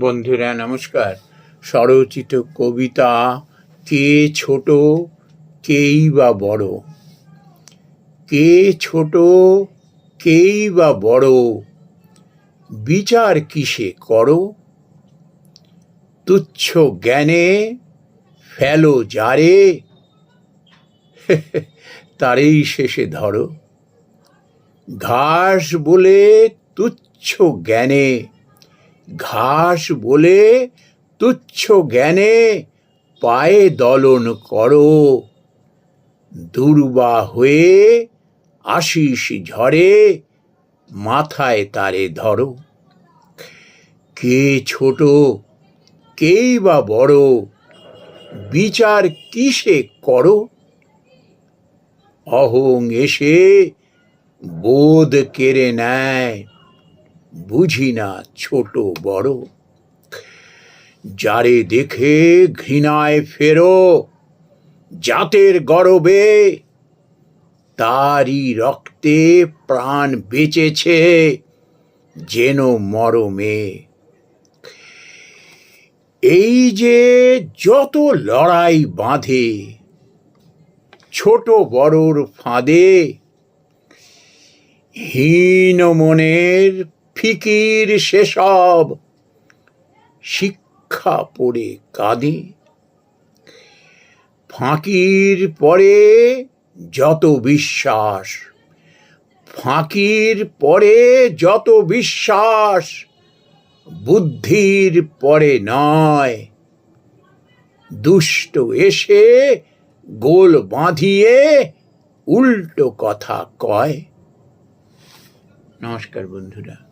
বন্ধুরা, নমস্কার। স্বরচিত কবিতা, কে ছোট, কেই বা বড়? কে ছোট, কেই বা বড়? বিচার কিসে করো? তুচ্ছ জ্ঞানে ফেলো যারে? তারেই শেষে ধরো। ঘাস বলে তুচ্ছ জ্ঞানে। ঘাস বলে তুচ্ছ জ্ঞানে পায়ে দলন করো। দুর্বা হয়ে আশিস ঝরে মাথায় তারে ধরো। কে ছোট, কেই বা বড়, বিচার কিসে করো? অহং এসে বোধ কেড়ে নেয় বুঝি না ছোট বড়। যারে দেখে ঘৃণায় ফেরো, জাতের গরবে, তারই রক্তে প্রাণ বেঁচেছে যেন মরমে। এই যে যত লড়াই বাঁধে, ছোট বড়র ফাঁদে, হীন মনের ফিকির সেসব। শিক্ষা পড়ে কাঁদে। ফাঁকির পরে যত বিশ্বাস, ফাঁকির পরে যত বিশ্বাস, বুদ্ধির পরে নয়। দুষ্ট এসে গোল বাঁধিয়ে উল্টো কথা কয়। নমস্কার বন্ধুরা।